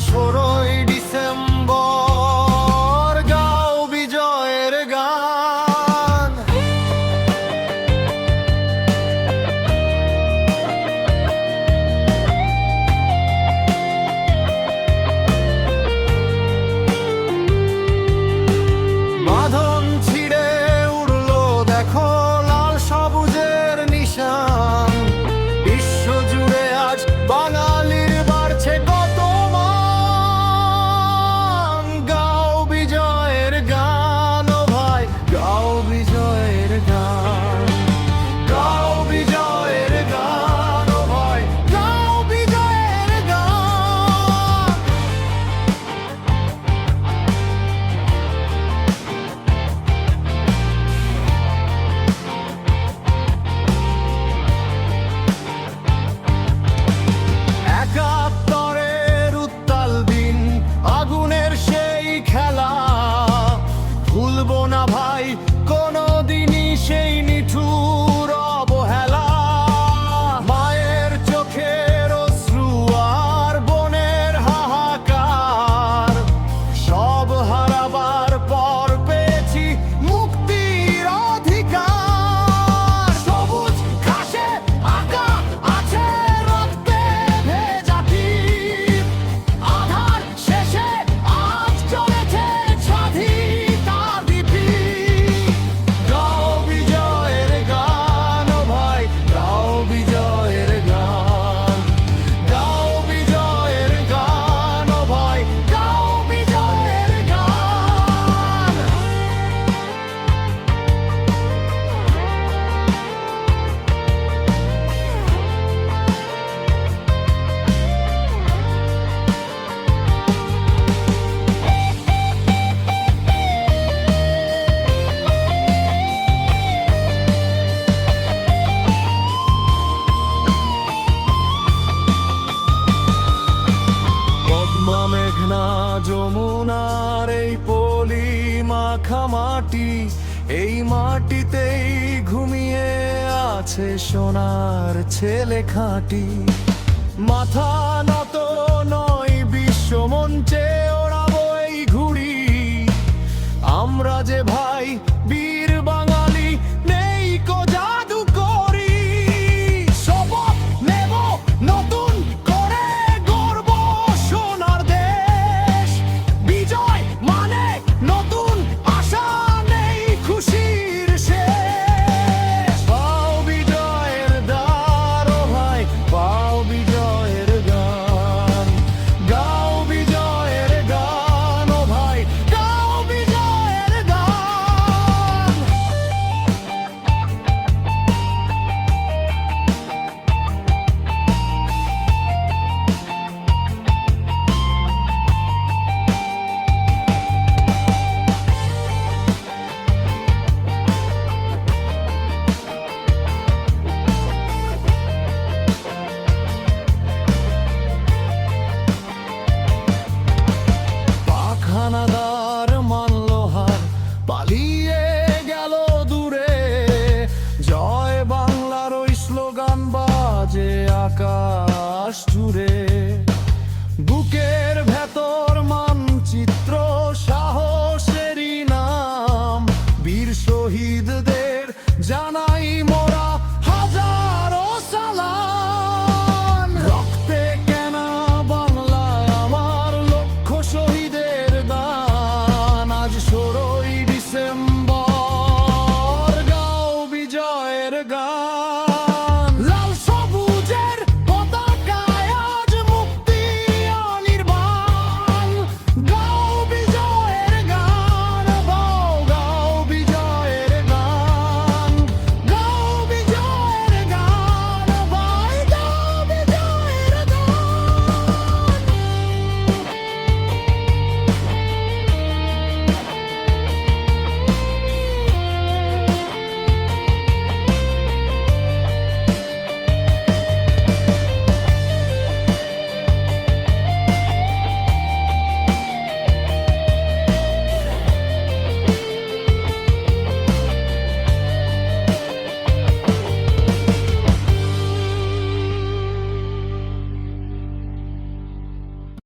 সরই যমুনার এই পলি মাখা মাটি, এই মাটিতেই ঘুমিয়ে আছে সোনার ছেলে খাঁটি। মাথা নত নয় বিশ্ব মঞ্চে ওড়াবো এই ঘুড়ি। আমরা যে ভাই আকাশ জুড়ে বুকের ভেতর মানচিত্র, সাহসেরই নাম। বীর শহীদদের জানাই মোরা হাজারো সালাম। রক্তে কেন বাংলা আমার লক্ষ্য শহীদের দান। আজ ষোলোই ডিসেম্বর, গাও বিজয়ের গান।